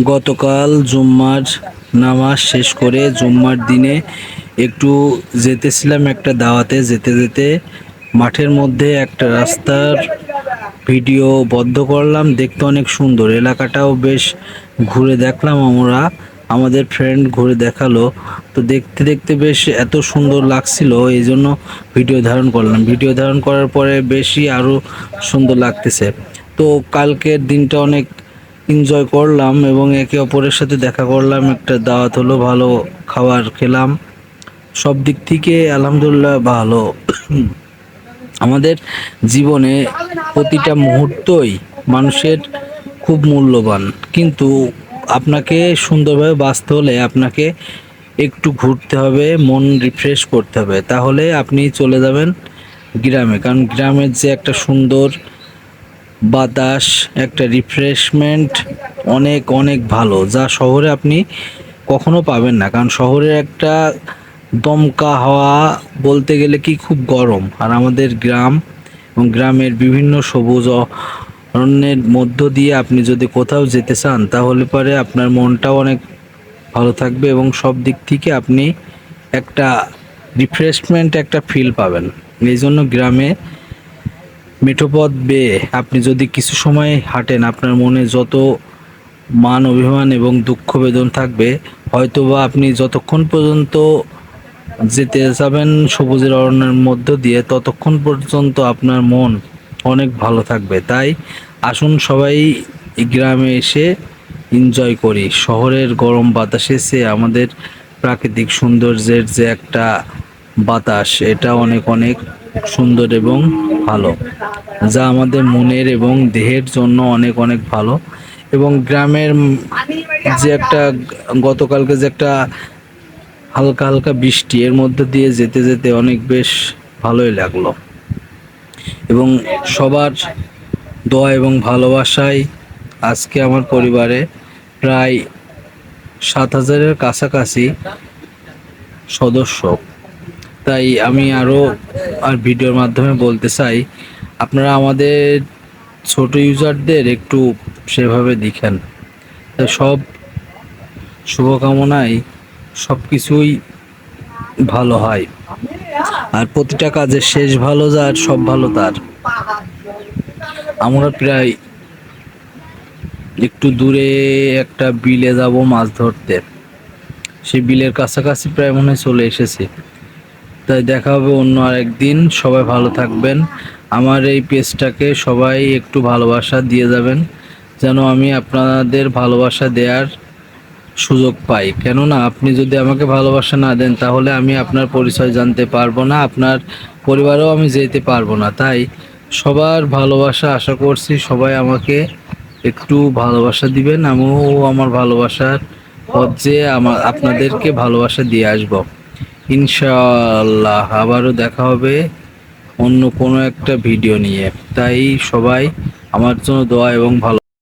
গতকাল জুম্মার নামাজ শেষ করে জুম্মার দিনে একটু যেতেছিলাম একটা দাওয়াতে, যেতে যেতে মাঠের মধ্যে একটা রাস্তার ভিডিও বদ্ধ করলাম, দেখতে অনেক সুন্দর। এলাকাটাও বেশ ঘুরে দেখলাম আমরা, আমাদের ফ্রেন্ড ঘুরে দেখাল। তো দেখতে দেখতে বেশ এত সুন্দর লাগছিল এই জন্য ভিডিও ধারণ করলাম। ভিডিও ধারণ করার পরে বেশি আরও সুন্দর লাগতেছে। তো কালকের দিনটা অনেক এনজয় করলাম এবং একে অপরের সাথে দেখা করলাম, একটা দাওয়াত হলো, ভালো খাবার খেলাম। সব দিক থেকে আলহামদুলিল্লাহ ভালো। আমাদের জীবনে প্রতিটা মুহূর্তই মানুষের খুব মূল্যবান। কিন্তু আপনাকে সুন্দরভাবে বাঁচতে হলে আপনাকে একটু ঘুরতে হবে, মন রিফ্রেশ করতে হবে। তাহলে আপনি চলে যাবেন গ্রামে। কারণ গ্রামের যে একটা সুন্দর বাতাস, একটা রিফ্রেশমেন্ট অনেক অনেক ভালো, যা শহরে আপনি কখনো পাবেন না। কারণ শহরে একটা দমকা হাওয়া বলতে গেলে কি খুব গরম। আর আমাদের গ্রাম এবং গ্রামের বিভিন্ন সবুজ অরণ্যের মধ্য দিয়ে আপনি যদি কোথাও যেতে চান, তাহলে পরে আপনার মনটাও অনেক ভালো থাকবে এবং সব দিক থেকে আপনি একটা রিফ্রেশমেন্ট একটা ফিল পাবেন। এই জন্য গ্রামে মেঠোপথ বেয়ে আপনি যদি কিছু সময় হাঁটেন, আপনার মনে যত মান অভিমান এবং দুঃখ বেদন থাকবে, হয়তোবা আপনি যতক্ষণ পর্যন্ত যেতে যাবেন সবুজের অরণ্যের মধ্য দিয়ে, ততক্ষণ পর্যন্ত আপনার মন অনেক ভালো থাকবে। তাই আসুন সবাই গ্রামে এসে এনজয় করি। শহরের গরম বাতাসে সে আমাদের প্রাকৃতিক সৌন্দর্যের যে একটা বাতাস, এটা অনেক অনেক সুন্দর এবং ভালো, যা আমাদের মনের এবং দেহের জন্য অনেক অনেক ভালো। এবং গ্রামের যে একটা, গতকালকে যে একটা হালকা হালকা বৃষ্টি, এর মধ্যে দিয়ে যেতে যেতে অনেক বেশ ভালোই লাগল। এবং সবার দোয়া এবং ভালোবাসায় আজকে আমার পরিবারে প্রায় সাত হাজারের কাছাকাছি সদস্য। তাই আমি আরও আর ভিডিওর মাধ্যমে বলতে চাই, আপনারা আমাদের ছোট ইউজারদের একটু সেভাবে দেখেন। সব শুভকামনায় সব কিছুই ভালো হয়। আর প্রতিটা কাজের শেষ ভালো যার, সব ভালো তার। আমরা প্রায় একটু দূরে একটা বিলে যাব মাছ ধরতে। সেই বিলের কাছাকাছি প্রায় মনে চলে এসেছি। তাই দেখা হবে অন্য আরেকদিন। সবাই ভালো থাকবেন। আমার এই পেজটাকে সবাই একটু ভালোবাসা দিয়ে যাবেন, যেন আমি আপনাদের ভালোবাসা দেওয়ার সুযোগ পাই। কেননা, আপনি যদি আমাকে ভালোবাসা না দেন, তাহলে আমি আপনার পরিচয় জানতে পারব না, আপনার পরিবারেও আমি যেতে পারব না। তাই সবার ভালোবাসা আশা করছি সবাই আমাকে একটু ভালোবাসা দিবেন। আমিও আমার ভালোবাসার পথ যে আমার আপনাদেরকে ভালোবাসা দিয়ে আসব। ইনশাআল্লাহ, আবারও দেখা হবে অন্য কোনো একটা ভিডিও নিয়ে। তাই সবাই আমার জন্য দোয়া এবং ভালো